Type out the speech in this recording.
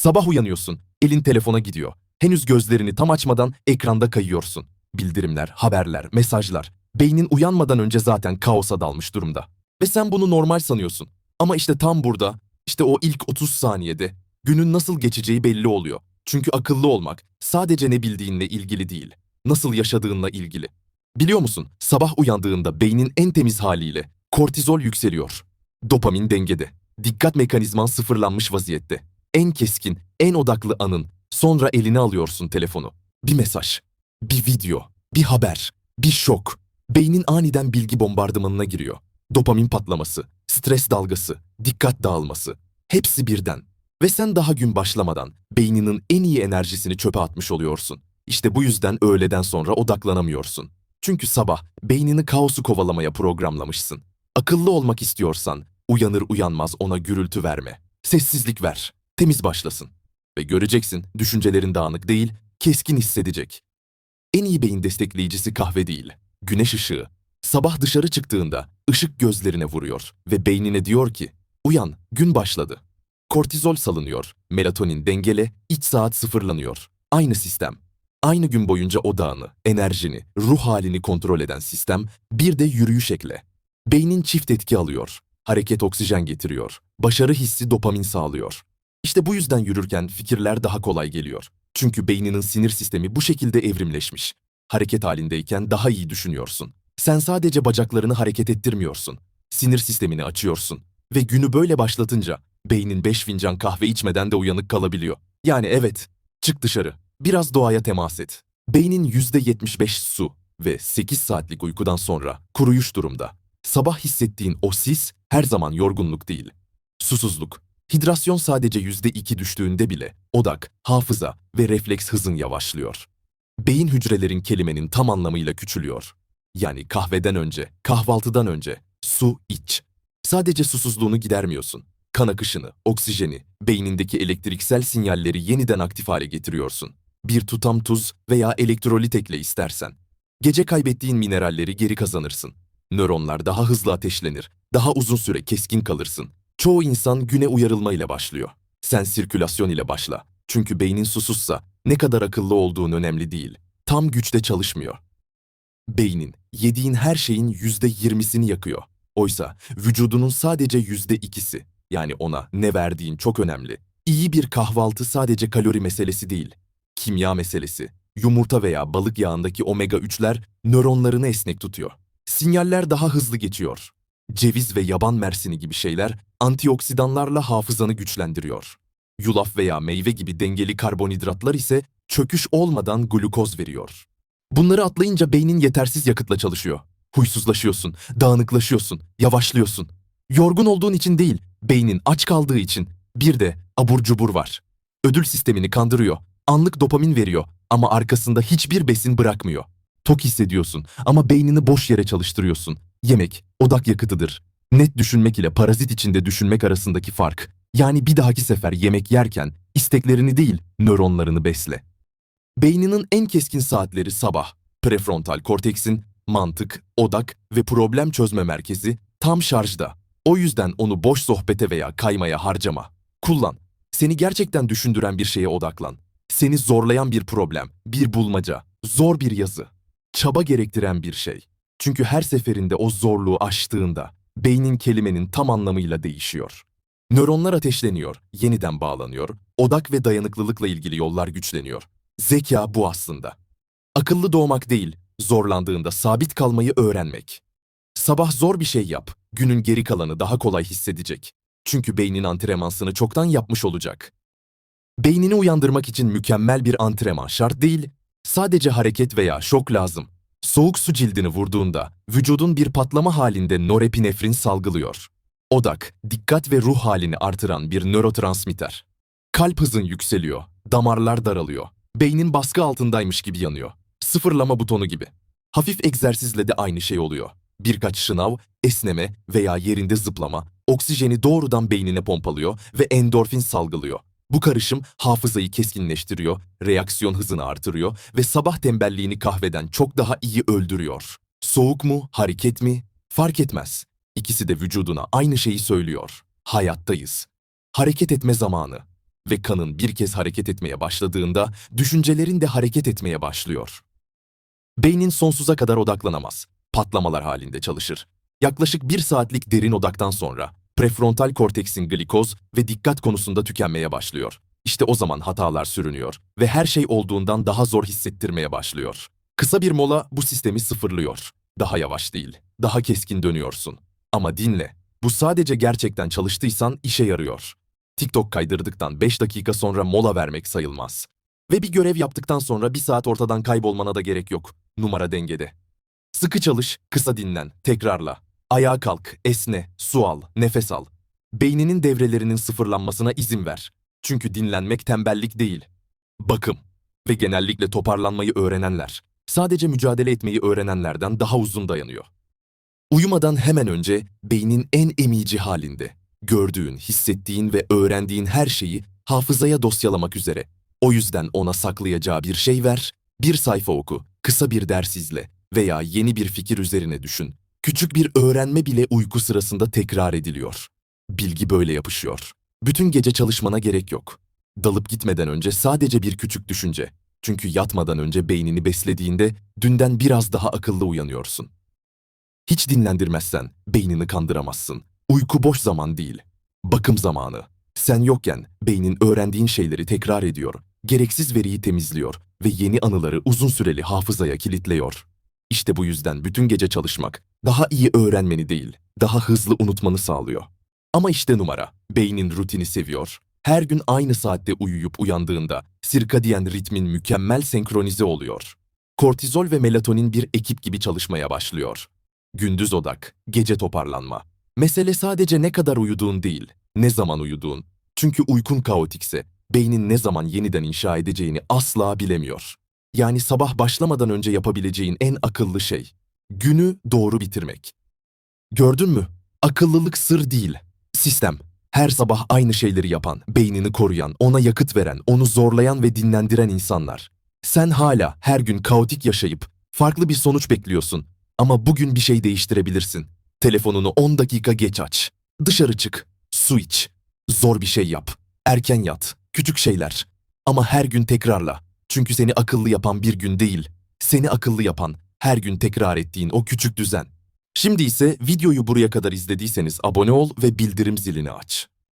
Sabah uyanıyorsun, elin telefona gidiyor. Henüz gözlerini tam açmadan ekranda kayıyorsun. Bildirimler, haberler, mesajlar. Beynin uyanmadan önce zaten kaosa dalmış durumda. Ve sen bunu normal sanıyorsun. Ama işte tam burada, işte o ilk 30 saniyede günün nasıl geçeceği belli oluyor. Çünkü akıllı olmak sadece ne bildiğinle ilgili değil, nasıl yaşadığınla ilgili. Biliyor musun, sabah uyandığında beynin en temiz haliyle kortizol yükseliyor. Dopamin dengede. Dikkat mekanizman sıfırlanmış vaziyette. En keskin, en odaklı anın. Sonra eline alıyorsun telefonu. Bir mesaj, bir video, bir haber, bir şok. Beynin aniden bilgi bombardımanına giriyor. Dopamin patlaması, stres dalgası, dikkat dağılması. Hepsi birden. Ve sen daha gün başlamadan beyninin en iyi enerjisini çöpe atmış oluyorsun. İşte bu yüzden öğleden sonra odaklanamıyorsun. Çünkü sabah beynini kaosu kovalamaya programlamışsın. Akıllı olmak istiyorsan uyanır uyanmaz ona gürültü verme. Sessizlik ver. Temiz başlasın. Ve göreceksin düşüncelerin dağınık değil, keskin hissedecek. En iyi beyin destekleyicisi kahve değil, güneş ışığı. Sabah dışarı çıktığında ışık gözlerine vuruyor ve beynine diyor ki, uyan, gün başladı. Kortizol salınıyor, melatonin dengele, iç saat sıfırlanıyor. Aynı sistem. Aynı gün boyunca odağını, enerjini, ruh halini kontrol eden sistem bir de yürüyüş ekle. Beynin çift etki alıyor. Hareket oksijen getiriyor. Başarı hissi dopamin sağlıyor. İşte bu yüzden yürürken fikirler daha kolay geliyor. Çünkü beyninin sinir sistemi bu şekilde evrimleşmiş. Hareket halindeyken daha iyi düşünüyorsun. Sen sadece bacaklarını hareket ettirmiyorsun. Sinir sistemini açıyorsun. Ve günü böyle başlatınca beynin 5 fincan kahve içmeden de uyanık kalabiliyor. Yani evet, çık dışarı. Biraz doğaya temas et. Beynin %75 su ve 8 saatlik uykudan sonra kuruyuş durumda. Sabah hissettiğin o sis her zaman yorgunluk değil. Susuzluk. Hidrasyon sadece %2 düştüğünde bile odak, hafıza ve refleks hızın yavaşlıyor. Beyin hücrelerin kelimenin tam anlamıyla küçülüyor. Yani kahveden önce, kahvaltıdan önce su iç. Sadece susuzluğunu gidermiyorsun. Kan akışını, oksijeni, beynindeki elektriksel sinyalleri yeniden aktif hale getiriyorsun. Bir tutam tuz veya elektrolit ekle istersen. Gece kaybettiğin mineralleri geri kazanırsın. Nöronlar daha hızlı ateşlenir, daha uzun süre keskin kalırsın. Çoğu insan güne uyarılmayla başlıyor. Sen sirkülasyon ile başla. Çünkü beynin susuzsa ne kadar akıllı olduğun önemli değil. Tam güçte çalışmıyor. Beynin yediğin her şeyin yüzde yirmisini yakıyor. Oysa vücudunun sadece yüzde ikisi. Yani ona ne verdiğin çok önemli. İyi bir kahvaltı sadece kalori meselesi değil. Kimya meselesi. Yumurta veya balık yağındaki omega 3'ler nöronlarını esnek tutuyor. Sinyaller daha hızlı geçiyor. Ceviz ve yaban mersini gibi şeyler antioksidanlarla hafızanı güçlendiriyor. Yulaf veya meyve gibi dengeli karbonhidratlar ise çöküş olmadan glukoz veriyor. Bunları atlayınca beynin yetersiz yakıtla çalışıyor. Huysuzlaşıyorsun, dağınıklaşıyorsun, yavaşlıyorsun. Yorgun olduğun için değil, beynin aç kaldığı için. Bir de abur cubur var. Ödül sistemini kandırıyor, anlık dopamin veriyor ama arkasında hiçbir besin bırakmıyor. Tok hissediyorsun ama beynini boş yere çalıştırıyorsun. Yemek, odak yakıtıdır. Net düşünmek ile parazit içinde düşünmek arasındaki fark. Yani bir dahaki sefer yemek yerken isteklerini değil, nöronlarını besle. Beyninin en keskin saatleri sabah. Prefrontal korteksin mantık, odak ve problem çözme merkezi tam şarjda. O yüzden onu boş sohbete veya kaymaya harcama. Kullan. Seni gerçekten düşündüren bir şeye odaklan. Seni zorlayan bir problem, bir bulmaca, zor bir yazı. Çaba gerektiren bir şey. Çünkü her seferinde o zorluğu aştığında beynin kelimenin tam anlamıyla değişiyor. Nöronlar ateşleniyor, yeniden bağlanıyor, odak ve dayanıklılıkla ilgili yollar güçleniyor. Zeka bu aslında. Akıllı doğmak değil, zorlandığında sabit kalmayı öğrenmek. Sabah zor bir şey yap, günün geri kalanı daha kolay hissedecek. Çünkü beynin antrenmansını çoktan yapmış olacak. Beynini uyandırmak için mükemmel bir antrenman şart değil, sadece hareket veya şok lazım. Soğuk su cildini vurduğunda vücudun bir patlama halinde norepinefrin salgılıyor. Odak, dikkat ve ruh halini artıran bir nörotransmitter. Kalp hızın yükseliyor, damarlar daralıyor, beynin baskı altındaymış gibi yanıyor. Sıfırlama butonu gibi. Hafif egzersizle de aynı şey oluyor. Birkaç şınav, esneme veya yerinde zıplama oksijeni doğrudan beynine pompalıyor ve endorfin salgılıyor. Bu karışım hafızayı keskinleştiriyor, reaksiyon hızını artırıyor ve sabah tembelliğini kahveden çok daha iyi öldürüyor. Soğuk mu, hareket mi? Fark etmez. İkisi de vücuduna aynı şeyi söylüyor. Hayattayız. Hareket etme zamanı. ve kanın bir kez hareket etmeye başladığında düşüncelerin de hareket etmeye başlıyor. Beynin sonsuza kadar odaklanamaz. Patlamalar halinde çalışır. Yaklaşık bir saatlik derin odaktan sonra prefrontal korteksin glikoz ve dikkat konusunda tükenmeye başlıyor. İşte o zaman hatalar sürünüyor ve her şey olduğundan daha zor hissettirmeye başlıyor. Kısa bir mola bu sistemi sıfırlıyor. Daha yavaş değil, daha keskin dönüyorsun. Ama dinle, bu sadece gerçekten çalıştıysan işe yarıyor. TikTok kaydırdıktan 5 dakika sonra mola vermek sayılmaz. Ve bir görev yaptıktan sonra bir saat ortadan kaybolmana da gerek yok. Numara dengede. Sıkı çalış, kısa dinlen, tekrarla. Ayağa kalk, esne, su al, nefes al. Beyninin devrelerinin sıfırlanmasına izin ver. Çünkü dinlenmek tembellik değil. Bakım. Ve genellikle toparlanmayı öğrenenler, sadece mücadele etmeyi öğrenenlerden daha uzun dayanıyor. Uyumadan hemen önce beynin en emici halinde. Gördüğün, hissettiğin ve öğrendiğin her şeyi hafızaya dosyalamak üzere. O yüzden ona saklayacağı bir şey ver, bir sayfa oku, kısa bir ders izle veya yeni bir fikir üzerine düşün. Küçük bir öğrenme bile uyku sırasında tekrar ediliyor. Bilgi böyle yapışıyor. Bütün gece çalışmana gerek yok. Dalıp gitmeden önce sadece bir küçük düşünce. Çünkü yatmadan önce beynini beslediğinde dünden biraz daha akıllı uyanıyorsun. Hiç dinlendirmezsen beynini kandıramazsın. Uyku boş zaman değil. Bakım zamanı. Sen yokken beynin öğrendiğin şeyleri tekrar ediyor, gereksiz veriyi temizliyor ve yeni anıları uzun süreli hafızaya kilitliyor. İşte bu yüzden bütün gece çalışmak daha iyi öğrenmeni değil, daha hızlı unutmanı sağlıyor. Ama işte numara, beynin rutini seviyor. Her gün aynı saatte uyuyup uyandığında sirkadiyen ritmin mükemmel senkronize oluyor. Kortizol ve melatonin bir ekip gibi çalışmaya başlıyor. Gündüz odak, gece toparlanma. Mesele sadece ne kadar uyuduğun değil, ne zaman uyuduğun. Çünkü uykun kaotikse, beynin ne zaman yeniden inşa edeceğini asla bilemiyor. Yani sabah başlamadan önce yapabileceğin en akıllı şey, günü doğru bitirmek. Gördün mü? Akıllılık sır değil, sistem. Her sabah aynı şeyleri yapan, beynini koruyan, ona yakıt veren, onu zorlayan ve dinlendiren insanlar. Sen hala her gün kaotik yaşayıp farklı bir sonuç bekliyorsun ama bugün bir şey değiştirebilirsin. Telefonunu 10 dakika geç aç. Dışarı çık. Su iç. Zor bir şey yap. Erken yat. Küçük şeyler. Ama her gün tekrarla. Çünkü seni akıllı yapan bir gün değil. Seni akıllı yapan her gün tekrar ettiğin o küçük düzen. Şimdi ise videoyu buraya kadar izlediyseniz abone ol ve bildirim zilini aç.